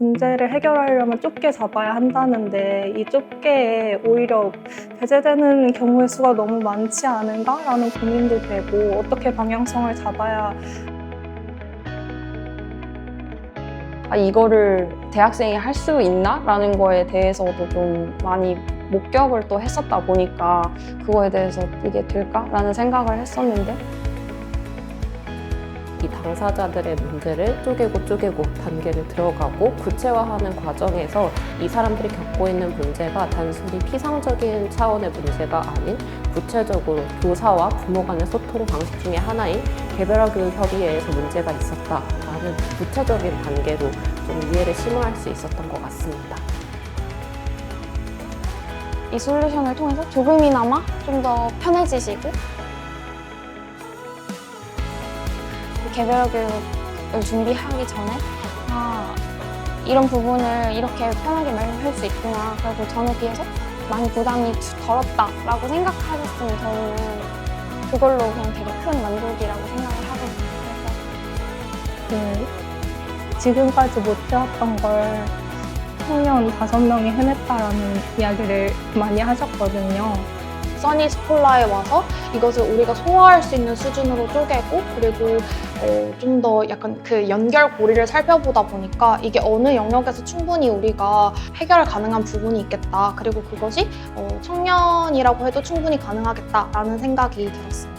문제를 해결하려면 좁게 잡아야 한다는데 이 좁게에 오히려 배제되는 경우의 수가 너무 많지 않은가라는 고민도 되고 어떻게 방향성을 잡아야 아, 이거를 대학생이 할 수 있나 라는 거에 대해서도 좀 많이 목격을 또 했었다 보니까 그거에 대해서 이게 될까 라는 생각을 했었는데 이 당사자들의 문제를 쪼개고 쪼개고 단계를 들어가고 구체화하는 과정에서 이 사람들이 겪고 있는 문제가 단순히 피상적인 차원의 문제가 아닌 구체적으로 교사와 부모 간의 소통 방식 중에 하나인 개별화 교육 협의회에서 문제가 있었다라는 구체적인 단계로 좀 이해를 심화할 수 있었던 것 같습니다. 이 솔루션을 통해서 조금이나마 좀 더 편해지시고 개별 교육을 준비하기 전에 아 이런 부분을 이렇게 편하게 말할 수 있구나 그리고 전에 비해서 많이 부담이 덜었다라고 생각하셨으면 저는 그걸로 그냥 되게 큰 만족이라고 생각을 하거든요. 그래서 그 지금까지 못 해왔던 걸 청년 다섯 명이 해냈다라는 이야기를 많이 하셨거든요. 써니 스콜라에 와서 이것을 우리가 소화할 수 있는 수준으로 쪼개고 그리고 어, 좀 더 약간 그 연결 고리를 살펴보다 보니까 이게 어느 영역에서 충분히 우리가 해결 가능한 부분이 있겠다. 그리고 그것이 어, 청년이라고 해도 충분히 가능하겠다라는 생각이 들었습니다.